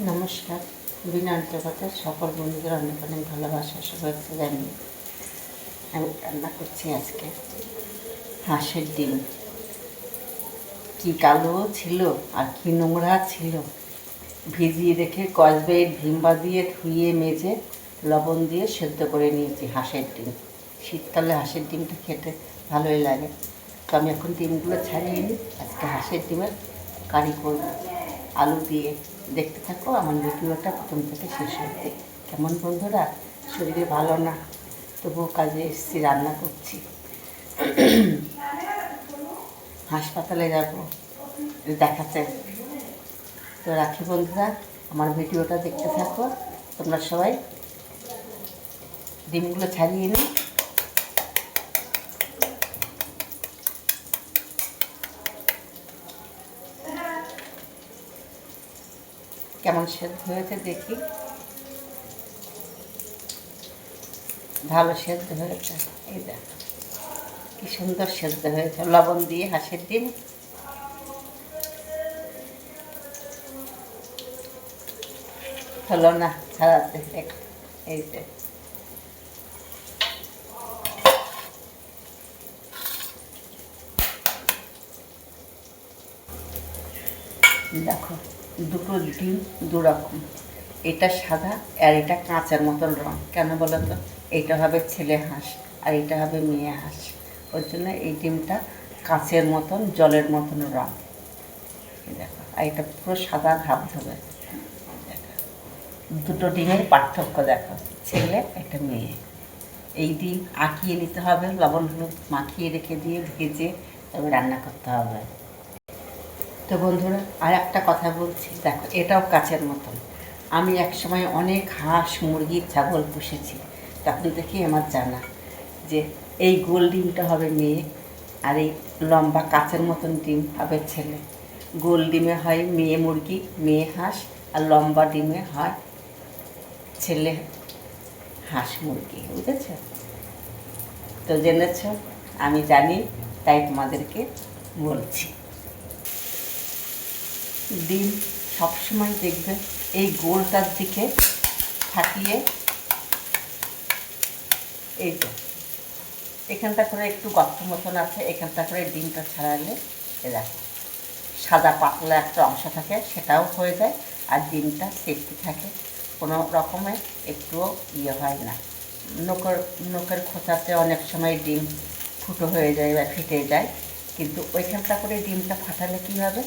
নমস্কার। বিনা জগতের সকল বন্ধুদের অনেক অনেক ভালোবাসা, শুভেচ্ছা জানিয়ে আমি রান্না করছি আজকে। হাঁসের ডিম। কি কালো ছিল আর কি নোংরা ছিল। ভিজিয়ে রেখে কসবেট ভিমবা দিয়ে ধুয়ে মেজে লবণ দিয়ে সেদ্ধ করে নিয়েছি হাঁসের ডিম। শীতকালে হাঁসের ডিমটা খেতে ভালোই লাগে। তো আমি এখন ডিমগুলো ছাড়িয়ে নিই। আজকে হাঁসের ডিমের কারি করব। আলু দিয়ে দেখতে থাকো, আমার ভিডিওটা প্রথম থেকে শেষ অবধি। কেমন বন্ধুরা? শরীরে ভালো না? তবুও কাজে এসেছি, রান্না করছি। হাসপাতালে যাব দেখাতে তো রাখি বন্ধুরা, আমার ভিডিওটা দেখতে থাকো। তোমরা সবাই ডিমগুলো ছাড়িয়ে নিই কেমন সেদ্ধ হয়েছে দেখি। ভালো সেদ্ধ হয়েছে। এই দেখ, কি সুন্দর সেদ্ধ হয়েছে। লবণ দিয়ে হাঁসের ডিম। হলো না ছাড়াতে এই যে। দেখো দুটো ডিম দু রকম। এটা সাদা আর এটা কাঁচার মতন রং। কেন বলো তো? এইটা হবে ছেলে হাঁস আর এটা হবে মেয়ে হাঁস। ওর জন্য এই ডিমটা কাঁচের মতন, জলের মতন রং। দেখো, আর এটা পুরো সাদা ঘাপ ধরে দুটো ডিমের পার্থক্য দেখো, ছেলে একটা মেয়ে। এই ডিম আঁকিয়ে নিতে হবে, লবণ হলুদ মাখিয়ে রেখে দিয়ে ভেজে তবে রান্না করতে হবে। তো বন্ধুরা আর একটা কথা বলছি। দেখো, এটাও কাছের মতন। আমি এক সময় অনেক হাঁস, মুরগি, ছাগল পুষেছি। তখন থেকেই আমার জানা যে এই গোল ডিমটা হবে মেয়ে আর এই লম্বা কাচের মতন ডিম হবে ছেলে। গোল ডিমে হয় মেয়ে মুরগি, মেয়ে হাঁস আর লম্বা ডিমে হয় ছেলে হাঁস, মুরগি, বুঝেছ? তো জেনেছ, আমি জানি, তাই তোমাদেরকে বলছি। ডিম সবসময় দেখবে এই গোলটার দিকে থাকিয়ে এই যে, এখানটা করে একটু গর্ত মতন আছে, এখানটা করে ডিমটা ছাড়ালে এ দেখো, সাদা পাতলা একটা অংশ থাকে, সেটাও হয়ে যায় আর ডিমটা সেফটি থাকে। কোনো রকমে একটুও ইয়ে হয় না। নৌকর, নৌকের খোঁচাতে অনেক সময় ডিম ফুটো হয়ে যায় বা ফেটে যায়, কিন্তু ওইখানটা করে ডিমটা ফাটালে কী হবে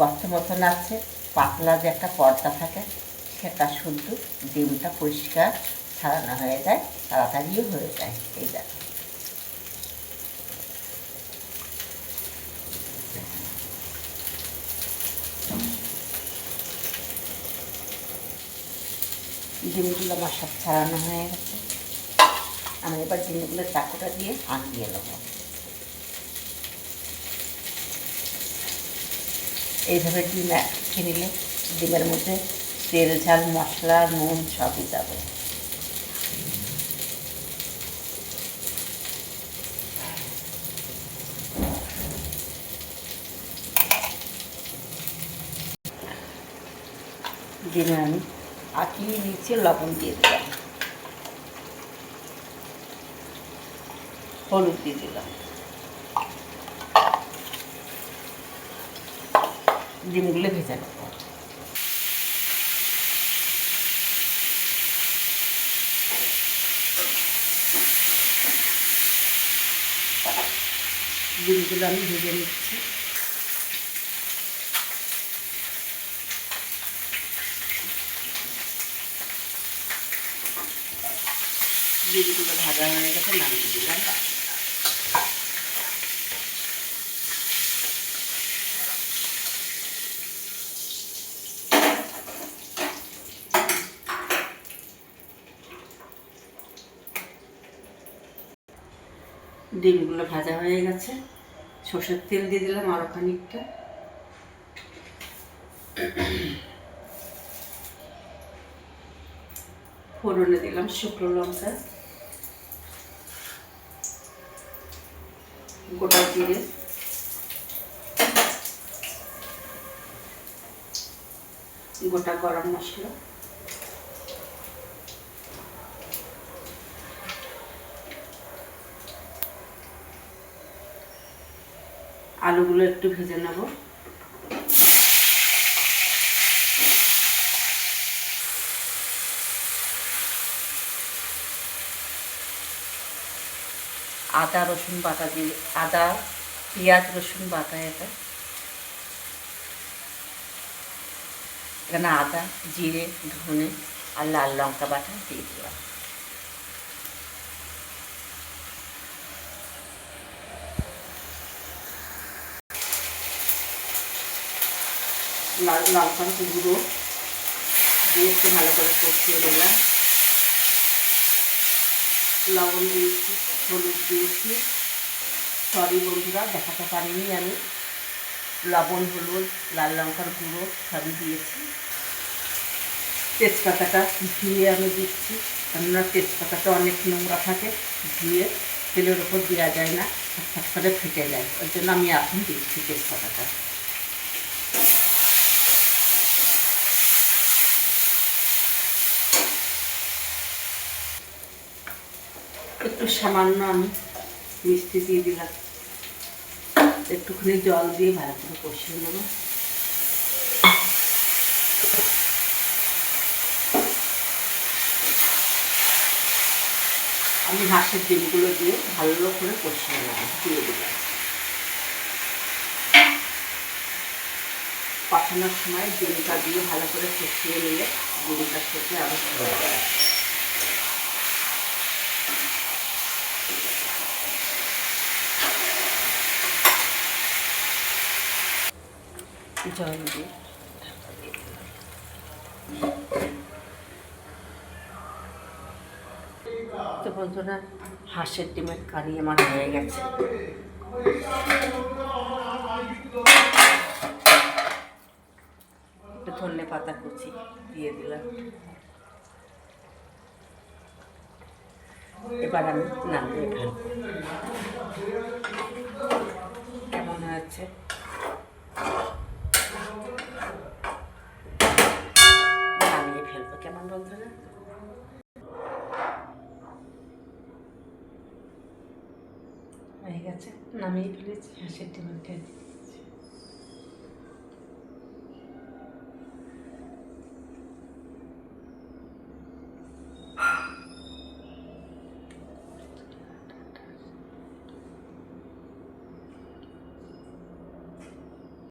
গর্ত মতন আছে, পাতলা যে একটা পর্দা থাকে, সেটা শুদ্ধ ডিমটা পরিষ্কার ছাড়ানো হয়ে যায়, তাড়াতাড়িও হয়ে যায়, এই দেখো। ডিমগুলো আমার সব ছাড়ানো হয়ে গেছে। আমি এবার ডিমগুলো চাকুটা দিয়ে আঁকিয়ে নেব। এইভাবে ডিম খেয়ে নিলে ডিমের মধ্যে তেল, ঝাল, মশলা, নুন সবই যাবে। ডিমে আমি আঁকিয়ে নিচে লবণ দিয়ে দিলাম। হলুদ দিয়ে দিলাম। ডিমগুলো ভেজে নেব ডিমগুলো আমি ভেজে নিচ্ছি। ডিমগুলো ভাজা হয়ে গেছে নামিয়ে দিলাম। ডিমগুলো ভাজা হয়ে গেছে। সর্ষের তেল দিয়ে দিলাম আরও খানিকটা। ফোড়নে দিলাম শুকনো লঙ্কা। গোটা জিরে। গোটা গরম মশলা। আলুগুলো একটু ভেজে নেব। আদা, রসুন বাটা দিয়ে, আদা, পেঁয়াজ, রসুন বাটা এটা। এখানে আদা, জিরে, ধনে আর লাল লঙ্কা বাটা দিয়ে দিলাম। লাল লঙ্কার গুঁড়ো দিয়ে একটু ভালো করে কষিয়ে দিলাম লবণ দিয়েছি, হলুদ দিয়েছি। সরি বন্ধুরা, দেখাতে পারিনি আমি। লবণ, হলুদ, লাল লঙ্কার গুঁড়ো সবই দিয়েছি। তেজপাতাটা ধুয়ে আমি দিচ্ছি। কেননা তেজপাতাটা অনেক নোংরা থাকে ধুয়ে তেলের ওপর দেওয়া যায় না ফট করে ফেটে যায়। ওই জন্য আমি এখন দিচ্ছি তেজপাতাটা। একটু সামান্য আমি মিষ্টি দিয়ে দিলাম। একটুখানি জল দিয়ে ভালো করে কষিয়ে নেব। আমি হাঁসের ডিমগুলো দিয়ে ভালো করে কষিয়ে নেব, দিয়ে দিলাম। কষানোর সময় ডিমটা দিয়ে ভালো করে কষিয়ে নিলে সাথে আবার চলে জল দিয়ে। তো বন্ধুরা, হাঁসের ডিমের কারি আমার হয়ে গেছে। ধনে পাতা কুচি দিয়ে দিলাম। এবার আমি নামিয়ে ফেলব। কেমন হয়েছে নামিয়ে ফেলব কেমন বন্ধুরা গেছে নামিয়ে ফেলেছি হাঁসের ডিমের কারি